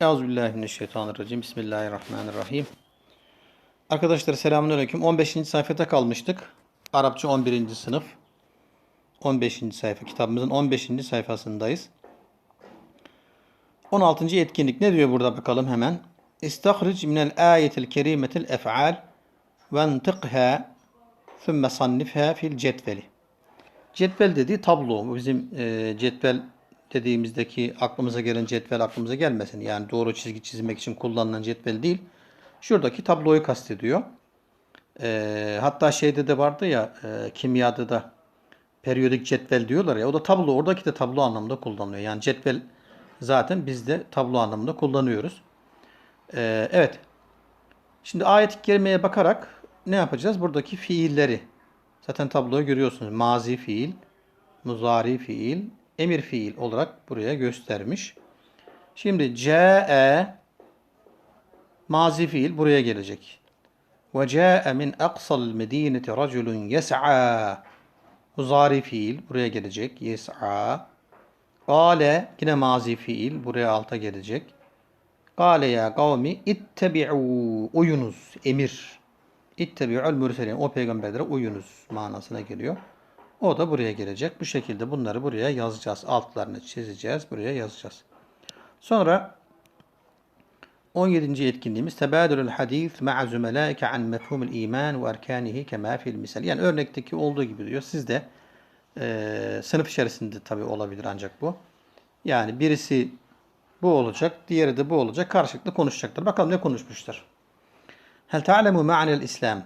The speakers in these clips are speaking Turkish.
Euzubillahimineşşeytanirracim. Bismillahirrahmanirrahim. Arkadaşlar selamünaleyküm. 15. sayfada kalmıştık. Arapça 11. sınıf. 15. sayfa. Kitabımızın 15. sayfasındayız. 16. etkinlik ne diyor burada bakalım hemen. İstahric minel ayetil kerimetil ef'al ve entıkha thumme sannifha fil cetveli. Cetvel dediği tablo. Bizim e, cetvel dediğimizdeki aklımıza gelen cetvel aklımıza gelmesin. Yani doğru çizgi çizmek için kullanılan cetvel değil. Şuradaki tabloyu kastediyor. E, hatta şeyde de vardı ya e, kimyada da periyodik cetvel diyorlar ya o da tablo. Oradaki de tablo anlamında kullanılıyor. Yani cetvel zaten biz de tablo anlamında kullanıyoruz. E, evet. Şimdi ayet-i kerimeye bakarak ne yapacağız? Buradaki fiilleri. Zaten tabloyu görüyorsunuz. Mazi fiil, muzari fiil, emir fiil olarak buraya göstermiş. Şimdi ce'e mazi fiil buraya gelecek. Ve ce'e min aqsal medineti raculun yes'a muzari fiil buraya gelecek. Yes'a Gale yine mazi fiil buraya alta gelecek. Gale ya kavmi ittebi'u uyunuz emir. İttebi'ul mürselin o peygamberlere uyunuz manasına geliyor. O da buraya gelecek. Bu şekilde bunları buraya yazacağız. Altlarını çizeceğiz. Buraya yazacağız. Sonra 17. etkinliğimiz tebadülül hadis ma'a zümelaike an mefhumul iman ve erkanihi kema fil misal. Yani örnekteki olduğu gibi diyor. Siz de e, sınıf içerisinde tabi olabilir ancak bu. Yani birisi bu olacak, diğeri de bu olacak. Karşılıklı konuşacaklar. Bakalım ne konuşmuşlar. Hel ta'lemu ma'nel İslam?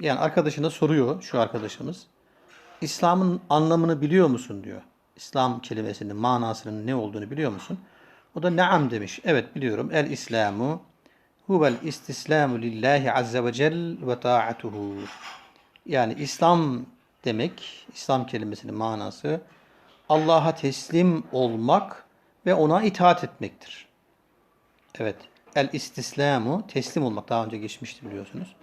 Yani arkadaşına soruyor şu arkadaşımız. İslam'ın anlamını biliyor musun diyor. İslam kelimesinin manasının ne olduğunu biliyor musun? O da naam demiş. Evet biliyorum. El İslamu huvel istislamu lillahi azze ve cel ve ta'atuhu. Yani İslam demek, İslam kelimesinin manası Allah'a teslim olmak ve ona itaat etmektir. Evet. El istislamu teslim olmak daha önce geçmişti biliyorsunuz.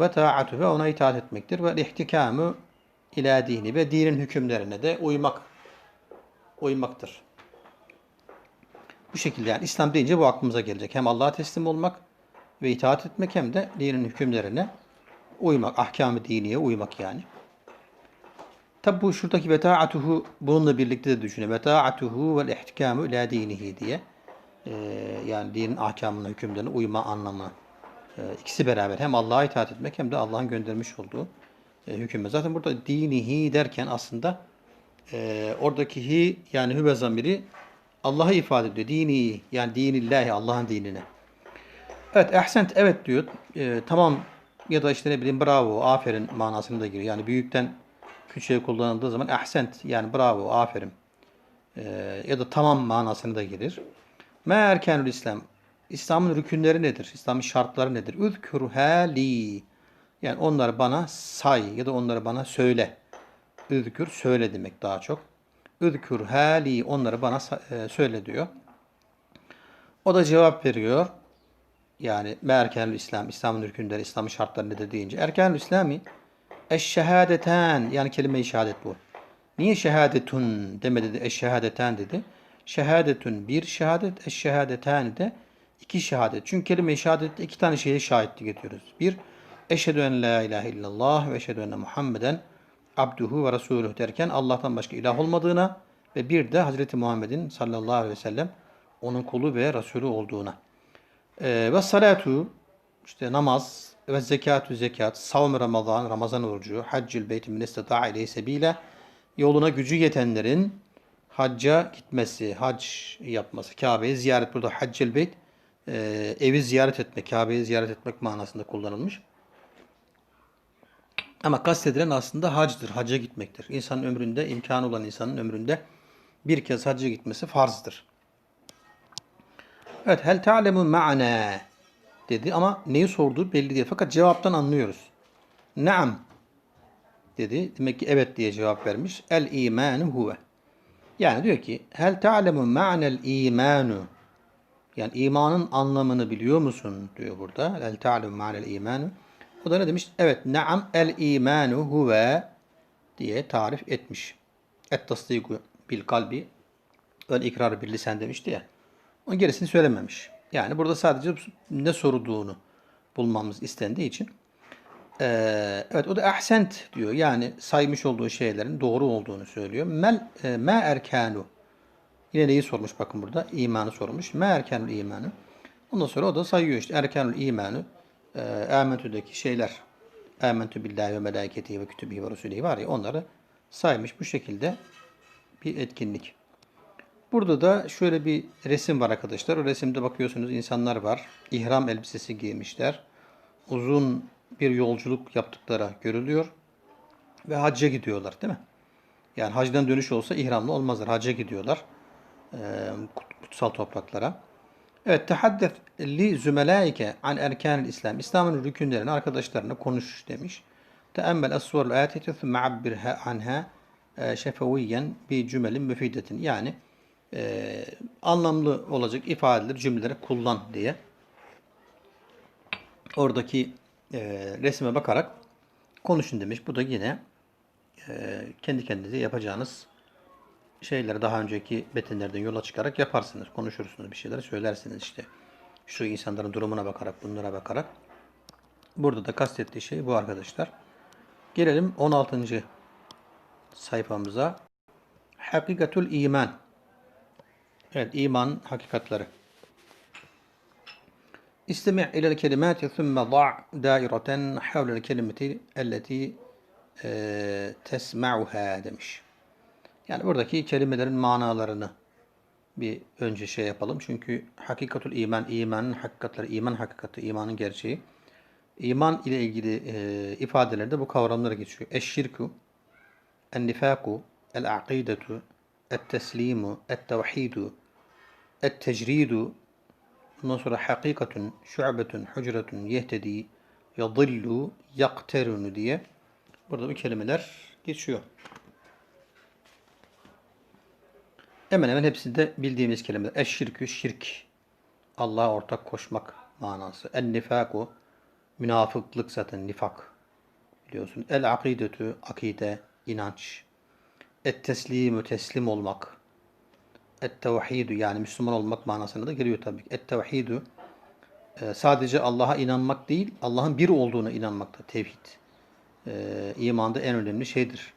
Ve ta'atu ona itaat etmektir. Ve ihtikamu ila dini ve dinin hükümlerine de uymak uymaktır. Bu şekilde yani İslam deyince bu aklımıza gelecek. Hem Allah'a teslim olmak ve itaat etmek hem de dinin hükümlerine uymak. Ahkam-ı diniye uymak yani. Tabi bu şuradaki ve ta'atuhu bununla birlikte de düşünün. Ve ta'atuhu vel ihtikamu ila dinihi diye. Ee, yani dinin ahkamına, hükümlerine uyma anlamı. Ee, ikisi beraber hem Allah'a itaat etmek hem de Allah'ın göndermiş olduğu e, hüküme. Zaten burada dinihi derken aslında e, oradaki hi yani hüve zamiri Allah'ı ifade ediyor. Dini yani dinillahi Allah'ın dinine. Evet ehsent evet diyor. E, tamam ya da işte ne bileyim bravo aferin manasını da giriyor. Yani büyükten küçüğe kullanıldığı zaman ehsent yani bravo aferin e, ya da tamam manasını da gelir. Me erkenül İslam. İslam'ın rükünleri nedir? İslam'ın şartları nedir? Üzkürhâ li. Yani onları bana say ya da onları bana söyle. Üzkür söyle demek daha çok. Üzkür hali onları bana e, söyle diyor. O da cevap veriyor. Yani merkenül İslam, İslam'ın rükünleri, İslam'ın şartları nedir deyince. Erkenül İslami eşşehadeten yani kelime-i şehadet bu. Niye şehadetun demedi de eşşehadeten dedi. Şehadetun bir şehadet, eşşehadeten de iki şehadet. Çünkü kelime-i şehadette iki tane şeye şahitlik ediyoruz. Bir, Eşhedü en la ilahe illallah ve eşhedü enne Muhammeden abduhu ve resuluhu derken Allah'tan başka ilah olmadığına ve bir de Hazreti Muhammed'in sallallahu aleyhi ve sellem onun kulu ve Resulü olduğuna. Ee, ve salatu işte namaz ve zekatü zekat, savm Ramazan, Ramazan orucu, haccül beyti min istata'a ileyhi yoluna gücü yetenlerin hacca gitmesi, hac yapması, Kabe'yi ziyaret burada haccül beyt e, evi ziyaret etmek, Kabe'yi ziyaret etmek manasında kullanılmış. Ama kastedilen aslında hacdır, hacca gitmektir. İnsanın ömründe, imkanı olan insanın ömründe bir kez hacca gitmesi farzdır. Evet, hel ta'lemu ma'na dedi ama neyi sorduğu belli değil. Fakat cevaptan anlıyoruz. Naam dedi. Demek ki evet diye cevap vermiş. El imanu huve. Yani diyor ki hel ta'lemu ma'nel imanu yani imanın anlamını biliyor musun diyor burada. El ta'lemu ma'nel imanu. O da ne demiş? Evet, naam el imanu huve diye tarif etmiş. Et tasdiku bil kalbi vel ikrar bil lisan demişti ya. Onun gerisini söylememiş. Yani burada sadece ne sorulduğunu bulmamız istendiği için. Ee, evet o da ahsent diyor. Yani saymış olduğu şeylerin doğru olduğunu söylüyor. Mel, e, ma erkanu. Yine neyi sormuş bakın burada? İmanı sormuş. Ma erkanul imanı. Ondan sonra o da sayıyor işte erkanul imanı. E, Amentü'deki şeyler. Amentü billahi ve melaketihi ve kütübihi ve rusulihi var ya onları saymış bu şekilde bir etkinlik. Burada da şöyle bir resim var arkadaşlar. O resimde bakıyorsunuz insanlar var. İhram elbisesi giymişler. Uzun bir yolculuk yaptıkları görülüyor. Ve hacca gidiyorlar değil mi? Yani hacdan dönüş olsa ihramlı olmazlar. Hacca gidiyorlar. Ee, kutsal topraklara. Evet, tehaddet li zümelaike an erkanil İslam. İslam'ın rükünlerini arkadaşlarına konuş demiş. Teemmel es-suvarul ayatiyete thumme abbirha anha e, şefeviyen bi cümelin müfidetin. Yani e, anlamlı olacak ifadeleri, cümleleri kullan diye. Oradaki e, resme bakarak konuşun demiş. Bu da yine e, kendi kendinize yapacağınız şeyleri daha önceki metinlerden yola çıkarak yaparsınız. Konuşursunuz bir şeyler söylersiniz işte. Şu insanların durumuna bakarak, bunlara bakarak. Burada da kastettiği şey bu arkadaşlar. Gelelim 16. sayfamıza. Hakikatul iman. Evet iman hakikatları. İstemi ilel kelimati thumme da' daireten havlel kelimeti elleti e, tesma'uha demiş. Yani buradaki kelimelerin manalarını bir önce şey yapalım. Çünkü hakikatul iman, imanın hakikatleri, iman hakikati, imanın gerçeği. İman ile ilgili e, ifadelerde bu kavramlara geçiyor. Eşşirku, el-nifaku, el-aqidetu, el-teslimu, el-tevhidu, el-tecridu, ondan sonra hakikatun, şu'betun, hucretun, yehtedi, yadillu, yakterunu diye burada bu kelimeler geçiyor. Hemen hemen hepsi bildiğimiz kelimeler. Eşşirkü, şirk. Allah'a ortak koşmak manası. En nifaku, münafıklık zaten nifak. Biliyorsun. El akidetü, akide, inanç. Et teslimü, teslim olmak. Et tevhidü yani Müslüman olmak manasına da geliyor tabii ki. Et tevhidü e, sadece Allah'a inanmak değil, Allah'ın bir olduğuna inanmak da tevhid. E, imanda en önemli şeydir.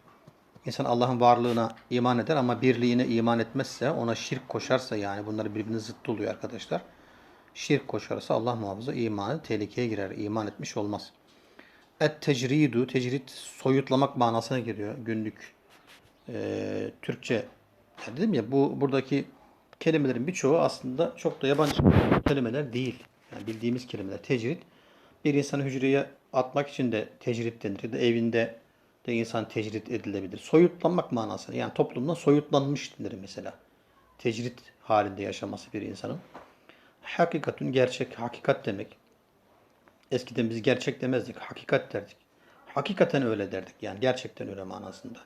İnsan Allah'ın varlığına iman eder ama birliğine iman etmezse, ona şirk koşarsa yani bunları birbirine zıttı oluyor arkadaşlar. Şirk koşarsa Allah muhafaza imanı tehlikeye girer. iman etmiş olmaz. Et tecridu, tecrid soyutlamak manasına geliyor günlük e, Türkçe. Yani dedim ya bu buradaki kelimelerin birçoğu aslında çok da yabancı kelimeler değil. Yani bildiğimiz kelimeler. Tecrid bir insanı hücreye atmak için de tecrid denir. Ya da evinde de insan tecrit edilebilir. Soyutlanmak manasında yani toplumdan soyutlanmış mesela. Tecrit halinde yaşaması bir insanın. Hakikatün gerçek, hakikat demek. Eskiden biz gerçek demezdik, hakikat derdik. Hakikaten öyle derdik yani gerçekten öyle manasında.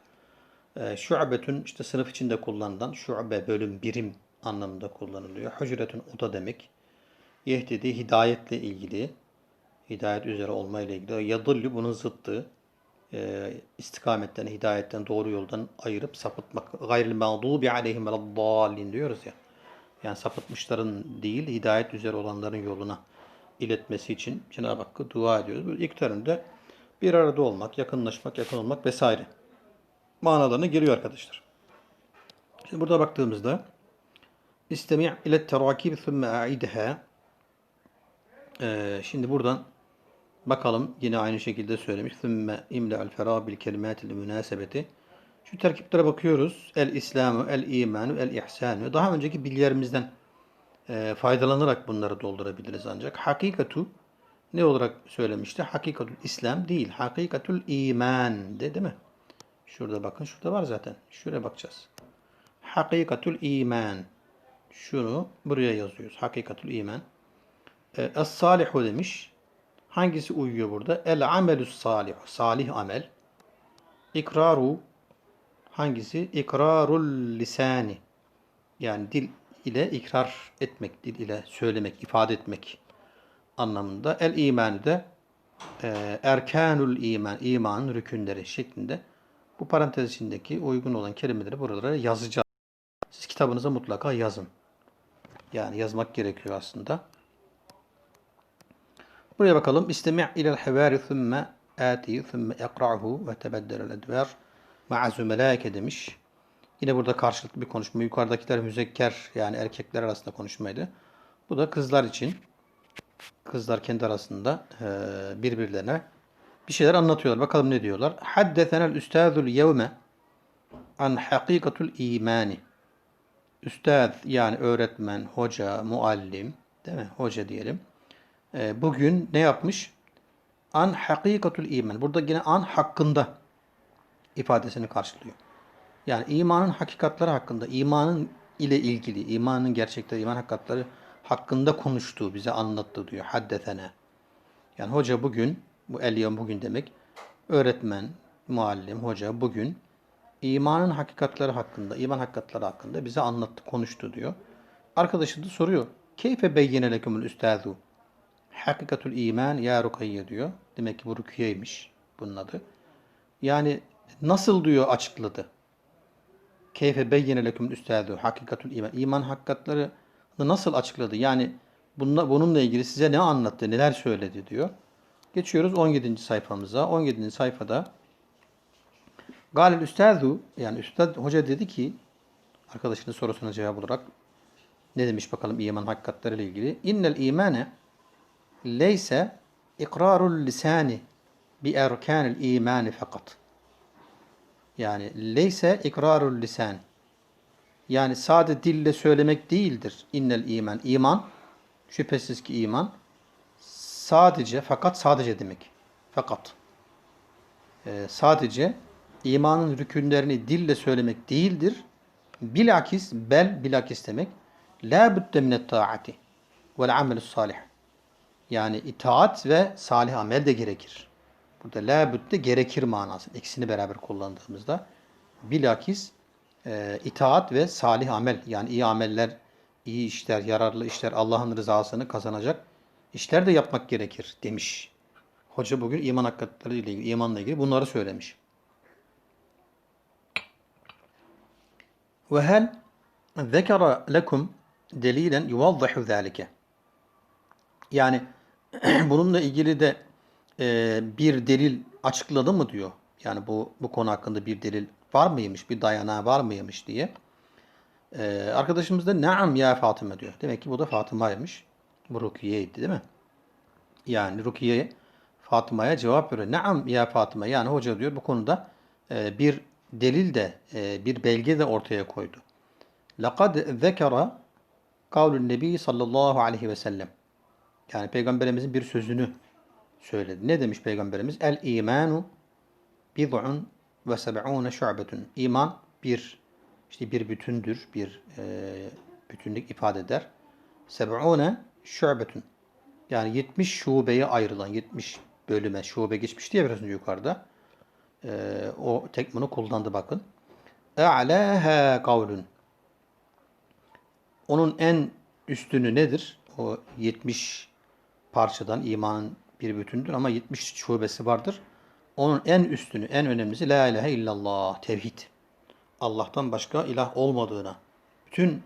Ee, şu'betün işte sınıf içinde kullanılan şu'be bölüm, birim anlamında kullanılıyor. Hücretün oda demek. Yehdedi hidayetle ilgili, hidayet üzere olma ile ilgili. Yadıllı bunun zıttı e, istikametten, hidayetten, doğru yoldan ayırıp sapıtmak. Gayril mağdubi aleyhim veleddallin diyoruz ya. Yani sapıtmışların değil, hidayet üzere olanların yoluna iletmesi için Cenab-ı Hakk'a dua ediyoruz. Bu ilk terimde bir arada olmak, yakınlaşmak, yakın olmak vesaire manalarına geliyor arkadaşlar. Şimdi burada baktığımızda istemi' ile terakib thumme a'idha Şimdi buradan Bakalım yine aynı şekilde söylemiş. Thümme imle'al ferâ bil kelimatil münasebeti. Şu terkiplere bakıyoruz. El İslamu, el imanu, el ihsanu. Daha önceki bilgilerimizden e, faydalanarak bunları doldurabiliriz ancak. Hakikatu ne olarak söylemişti? Hakikatul İslam değil. Hakikatul iman de değil mi? Şurada bakın. Şurada var zaten. Şuraya bakacağız. Hakikatul iman. Şunu buraya yazıyoruz. Hakikatul iman. E, Es-salihu demiş. Hangisi uyuyor burada? El amelus salih. Salih amel. İkraru hangisi? İkrarul lisani. Yani dil ile ikrar etmek, dil ile söylemek, ifade etmek anlamında. El imanı da e, erkanul iman, imanın rükünleri şeklinde bu parantez içindeki uygun olan kelimeleri buralara yazacağız. Siz kitabınıza mutlaka yazın. Yani yazmak gerekiyor aslında. Buraya bakalım. İstemi' ilel hevari thumme ati thumme ikra'hu ve tebeddelel edver ma'a zümelâke demiş. Yine burada karşılıklı bir konuşma. Yukarıdakiler müzekker yani erkekler arasında konuşmaydı. Bu da kızlar için. Kızlar kendi arasında e, birbirlerine bir şeyler anlatıyorlar. Bakalım ne diyorlar. Haddesenel üstazul yevme an hakikatul imani. Üstad yani öğretmen, hoca, muallim, değil mi? Hoca diyelim. E, bugün ne yapmış? An hakikatul iman. Burada yine an hakkında ifadesini karşılıyor. Yani imanın hakikatleri hakkında, imanın ile ilgili, imanın gerçekleri, iman hakikatleri hakkında konuştuğu, bize anlattı diyor. Haddetene. Yani hoca bugün, bu el bugün demek, öğretmen, muallim, hoca bugün imanın hakikatleri hakkında, iman hakikatleri hakkında bize anlattı, konuştu diyor. Arkadaşı da soruyor. Keyfe beyyene lekumul üstazu? Hakikatul iman ya Rukayye diyor. Demek ki bu Rukiye'ymiş bunun adı. Yani nasıl diyor açıkladı. Keyfe beyyene lekumul üstazu hakikatul iman. İman hakikatleri nasıl açıkladı? Yani bununla, bununla ilgili size ne anlattı, neler söyledi diyor. Geçiyoruz 17. sayfamıza. 17. sayfada Galil üstazu yani üstad hoca dedi ki arkadaşının sorusuna cevap olarak ne demiş bakalım iman hakikatleri ile ilgili. İnnel imane leyse ikrarul lisani bi erkanil imani fakat. Yani leyse ikrarul lisan. Yani sade dille söylemek değildir innel iman. İman şüphesiz ki iman sadece fakat sadece demek. Fakat. Ee, sadece imanın rükünlerini dille söylemek değildir. Bilakis bel bilakis demek. La budde minet taati vel amelus salih. Yani itaat ve salih amel de gerekir. Burada la budde gerekir manası. İkisini beraber kullandığımızda bilakis e, itaat ve salih amel yani iyi ameller, iyi işler, yararlı işler, Allah'ın rızasını kazanacak işler de yapmak gerekir demiş. Hoca bugün iman hakikatleri ile ilgili, imanla ilgili bunları söylemiş. Ve hel zekara lekum delilen yuvaddihu zalike. Yani bununla ilgili de e, bir delil açıkladı mı diyor. Yani bu bu konu hakkında bir delil var mıymış, bir dayanağı var mıymış diye. E, arkadaşımız da naam ya Fatıma diyor. Demek ki bu da Fatıma'ymış. Bu Rukiye'ydi değil mi? Yani Rukiye Fatıma'ya cevap veriyor. Naam ya Fatıma. Yani hoca diyor bu konuda e, bir delil de e, bir belge de ortaya koydu. Laqad zekara kavlun nebi sallallahu aleyhi ve sellem. Yani peygamberimizin bir sözünü söyledi. Ne demiş peygamberimiz? El imanu bid'un ve seb'une şu'betun. İman bir işte bir bütündür, bir e, bütünlük ifade eder. Seb'une şu'betun. Yani 70 şubeye ayrılan 70 bölüme şube geçmişti ya biraz önce yukarıda. E, o tek kullandı bakın. E'lâhâ kavlun. Onun en üstünü nedir? O 70 parçadan imanın bir bütündür ama 70 şubesi vardır. Onun en üstünü, en önemlisi La ilahe illallah, tevhid. Allah'tan başka ilah olmadığına, bütün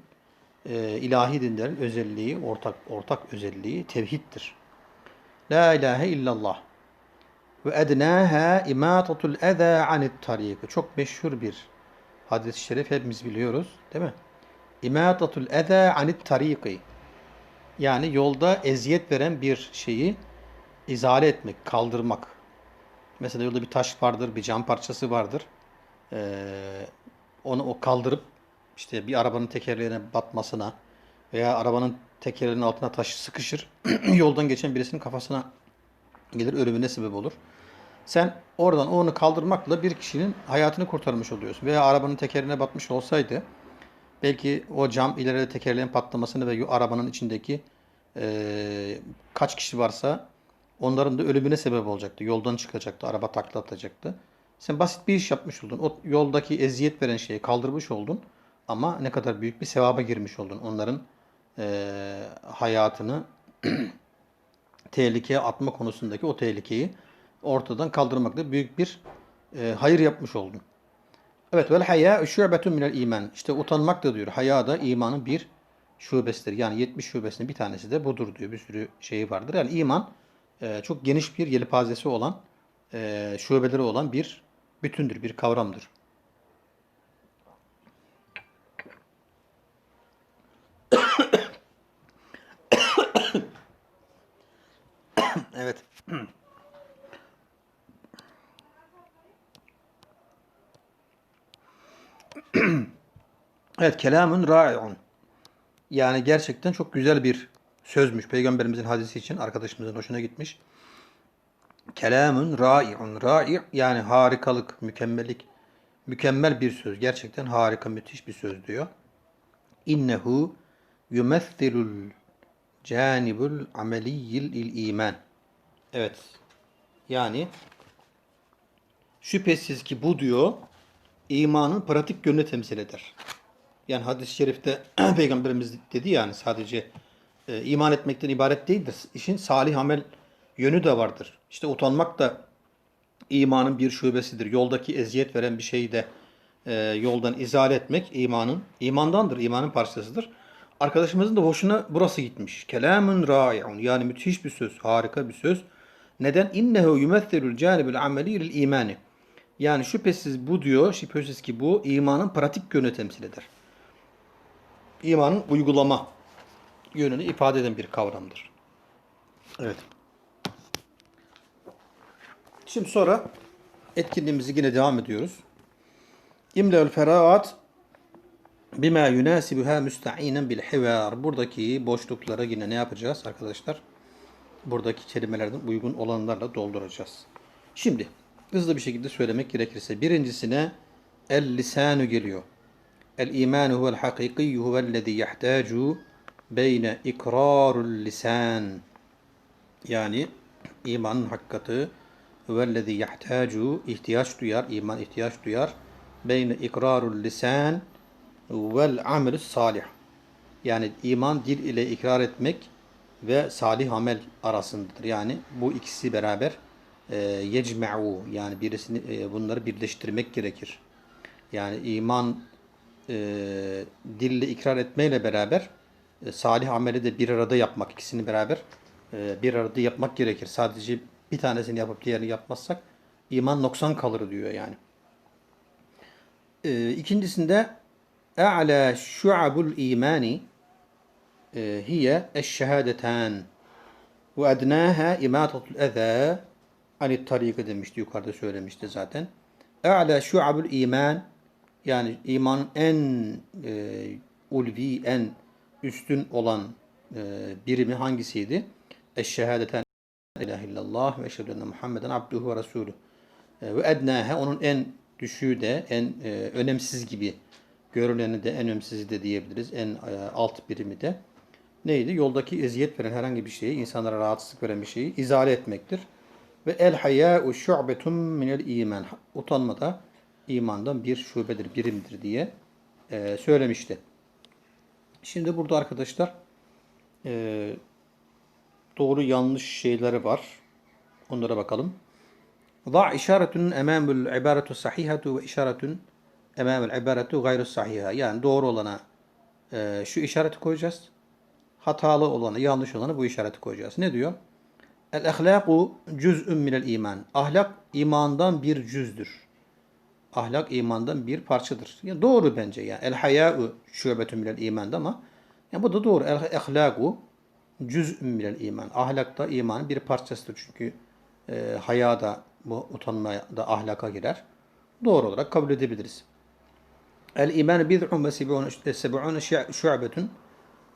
e, ilahi dinlerin özelliği, ortak ortak özelliği tevhiddir. La ilahe illallah. Ve ednâhâ imâtatul ezâ anit tarîk. Çok meşhur bir hadis-i şerif hepimiz biliyoruz, değil mi? İmâtatul ezâ anit tarîki. Yani yolda eziyet veren bir şeyi izale etmek, kaldırmak. Mesela yolda bir taş vardır, bir cam parçası vardır. Ee, onu o kaldırıp işte bir arabanın tekerlerine batmasına veya arabanın tekerlerinin altına taş sıkışır. yoldan geçen birisinin kafasına gelir ölümüne sebep olur. Sen oradan onu kaldırmakla bir kişinin hayatını kurtarmış oluyorsun. Veya arabanın tekerine batmış olsaydı belki o cam ileride tekerleğin patlamasını ve arabanın içindeki e, kaç kişi varsa onların da ölümüne sebep olacaktı. Yoldan çıkacaktı, araba takla atacaktı. Sen basit bir iş yapmış oldun. O yoldaki eziyet veren şeyi kaldırmış oldun. Ama ne kadar büyük bir sevaba girmiş oldun. Onların e, hayatını tehlikeye atma konusundaki o tehlikeyi ortadan kaldırmakta büyük bir e, hayır yapmış oldun. Evet vel haya şu'betun minel iman. İşte utanmak da diyor. Haya da imanın bir şubesidir. Yani 70 şubesinin bir tanesi de budur diyor. Bir sürü şeyi vardır. Yani iman e, çok geniş bir yelpazesi olan, e, şubeleri olan bir bütündür, bir kavramdır. Evet. Evet, kelamun ra'iun. Yani gerçekten çok güzel bir sözmüş. Peygamberimizin hadisi için arkadaşımızın hoşuna gitmiş. Kelamun ra'iun. Ra'i yani harikalık, mükemmellik. Mükemmel bir söz. Gerçekten harika, müthiş bir söz diyor. İnnehu yumessilul canibul ameliyyil il iman. Evet. Yani şüphesiz ki bu diyor imanın pratik yönünü temsil eder. Yani hadis-i şerifte Peygamberimiz dedi yani sadece e, iman etmekten ibaret değildir. İşin salih amel yönü de vardır. İşte utanmak da imanın bir şubesidir. Yoldaki eziyet veren bir şeyi de e, yoldan izale etmek imanın imandandır. imanın parçasıdır. Arkadaşımızın da hoşuna burası gitmiş. Kelamun ra'iun yani müthiş bir söz, harika bir söz. Neden? İnnehu yumessilul canibul ameli lil imani. Yani şüphesiz bu diyor, şüphesiz ki bu imanın pratik yönünü temsil eder. İmanın uygulama yönünü ifade eden bir kavramdır. Evet. Şimdi sonra etkinliğimizi yine devam ediyoruz. İmleül feraat bima yunasibuha müsta'inen bil hivar. Buradaki boşluklara yine ne yapacağız arkadaşlar? Buradaki kelimelerden uygun olanlarla dolduracağız. Şimdi hızlı bir şekilde söylemek gerekirse birincisine el lisanu geliyor. El imanu huvel hakiki huvellezî yahtacu beyne ikrarul lisan. Yani imanın hakikati huvellezî yahtacu ihtiyaç duyar, iman ihtiyaç duyar. Beyne ikrarul lisan vel amelü salih. Yani iman dil ile ikrar etmek ve salih amel arasındadır. Yani bu ikisi beraber yecme'u yani birisini e, bunları birleştirmek gerekir. Yani iman e, dille ikrar etmeyle beraber e, salih ameli de bir arada yapmak, ikisini beraber e, bir arada yapmak gerekir. Sadece bir tanesini yapıp diğerini yapmazsak iman noksan kalır diyor yani. E, ikincisinde e'la şu'abul imani e, hiye eşşehadetan ve ednâha imâtatul ezâ anit tarikı demişti yukarıda söylemişti zaten. E'la şu'abul iman yani imanın en e, ulvi, en üstün olan e, birimi hangisiydi? Eşşehadeten ilahe illallah ve eşhedü enne Muhammeden abduhu ve resulü. E, ve ednâhe onun en düşüğü de, en e, önemsiz gibi görüleni de, en önemsizi de diyebiliriz. En e, alt birimi de neydi? Yoldaki eziyet veren herhangi bir şeyi, insanlara rahatsızlık veren bir şeyi izale etmektir. Ve el hayâ'u şu'betun minel iman. Utanma da imandan bir şubedir, birimdir diye e, söylemişti. Şimdi burada arkadaşlar e, doğru yanlış şeyleri var. Onlara bakalım. Da işaretun emamul ibaretu sahihatu ve işaretun emamul ibaretu gayru sahiha. Yani doğru olana e, şu işareti koyacağız. Hatalı olanı, yanlış olanı bu işareti koyacağız. Ne diyor? El ahlaku cüz'ün minel iman. Ahlak imandan bir cüzdür. Ahlak imandan bir parçadır. Yani doğru bence yani. El hayâ'u şubetun minel imanda ama yani bu da doğru. El ahlaku cüz'ün minel iman. Ahlak da imanın bir parçasıdır. Çünkü e, haya da bu utanma da ahlaka girer. Doğru olarak kabul edebiliriz. El iman bid'un ve seb'un şu'betun.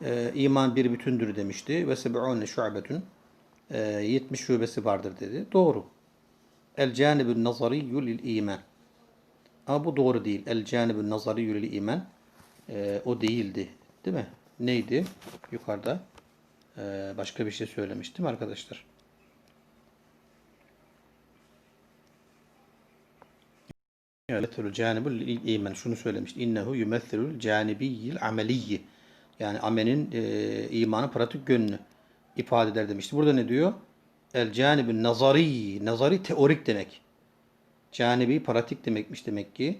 E, iman bir bütündür demişti. Ve seb'un şu'betun. 70 şubesi vardır dedi. Doğru. El canibun nazariyyu lil iman. Ama bu doğru değil. El canibun nazariyyu lil iman. E, o değildi. Değil mi? Neydi? Yukarıda e, başka bir şey söylemiştim arkadaşlar. Yumethilul canibul iman. Şunu söylemişti. İnnehu yumethilul canibiyyil ameliyyi. Yani amenin e, imanı pratik yönünü ifade eder demişti. Burada ne diyor? El canibün nazari. Nazari teorik demek. Canibi pratik demekmiş demek ki.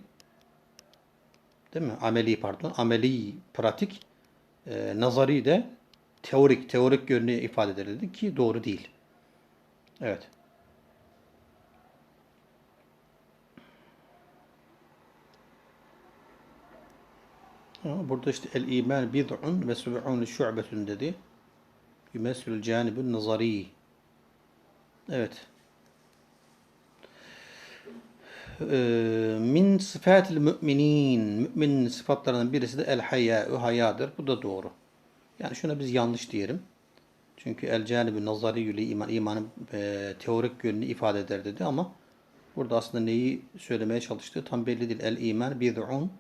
Değil mi? Ameli pardon. Ameli pratik. e, nazari de teorik, teorik yönünü ifade edildi ki doğru değil. Evet. Burada işte el iman bid'un ve sub'un şu'betun dedi. Yumesülül canibun nazari. Evet. Ee, min sıfatil müminin müminin sıfatlarından birisi de el haya hayadır. Bu da doğru. Yani şuna biz yanlış diyelim. Çünkü el canibi nazari ile iman imanın e, teorik yönünü ifade eder dedi ama burada aslında neyi söylemeye çalıştığı tam belli değil. El iman bid'un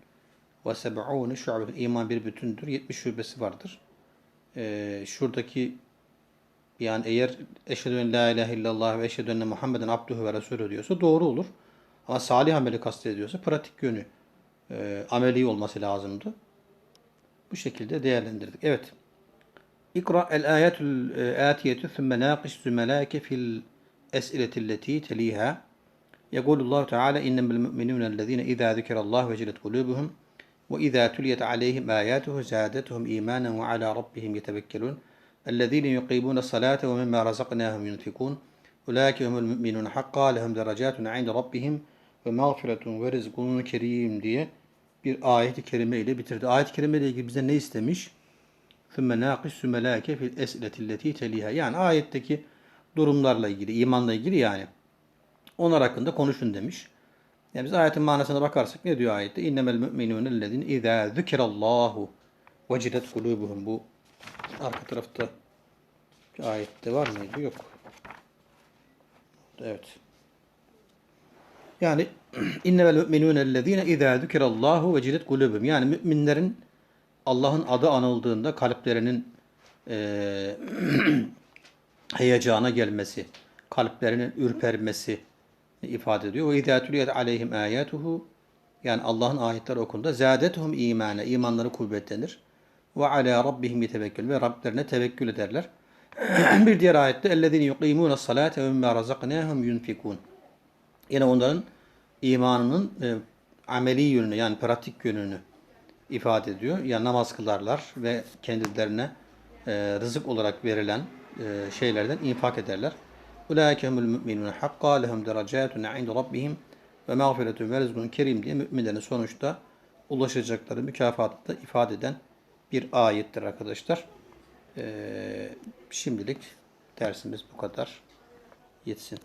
ve seb'un şu'betun iman bir bütündür. 70 şubesi vardır e, şuradaki yani eğer eşhedü en la ilahe illallah ve eşhedü enne Muhammeden abduhu ve resulü diyorsa doğru olur. Ama salih ameli kastediyorsa pratik yönü e, ameli olması lazımdı. Bu şekilde değerlendirdik. Evet. İkra el ayetul e, atiyetü thumme naqiş zümelâke fil es'iletilleti teliha. Yekulullahu Teala innemel mu'minûne ellezîne izâ zikerallâhu vecilet kulûbuhum. وإذا تليت عليهم آياته زادتهم إيمانا وعلى ربهم يتوكلون الذين يقيمون الصلاة ومما رزقناهم ينفقون أولئك هم المؤمنون حقا لهم درجات عند ربهم ve mağfiretun ve rizkun kerim diye bir ayet-i kerime ile bitirdi. Ayet-i kerime ile ilgili bize ne istemiş? ثُمَّ نَاقِشُ مَلَاكَ فِي الْاَسْئِلَةِ الَّتِي تَلِيهَا Yani ayetteki durumlarla ilgili, imanla ilgili yani. Onlar hakkında konuşun demiş. Yani biz ayetin manasına bakarsak ne diyor ayette? İnnemel müminûne ellezîne izâ zükirallâhu vecilet kulûbuhum. Bu arka tarafta ayette var mıydı? Yok. Evet. Yani innemel müminûne ellezîne izâ zükirallâhu vecilet kulûbuhum. Yani müminlerin Allah'ın adı anıldığında kalplerinin eee heyecana gelmesi, kalplerinin ürpermesi ifade ediyor. Ve izâ tuliyet aleyhim yani Allah'ın ayetleri okunduğunda zâdetuhum imâne, imanları kuvvetlenir. Ve alâ rabbihim yetevekkül ve Rablerine tevekkül ederler. bir diğer ayette ellezîne yukîmûne salâte ve mimmâ razaknâhum. Yine onların imanının e, ameli yönünü yani pratik yönünü ifade ediyor. Yani namaz kılarlar ve kendilerine e, rızık olarak verilen e, şeylerden infak ederler. Ulaike humul müminun hakka lehum derecatun inde rabbihim ve mağfiretun ve rizkun kerim diye müminlerin sonuçta ulaşacakları mükafatı da ifade eden bir ayettir arkadaşlar. Ee, şimdilik dersimiz bu kadar. Yetsin.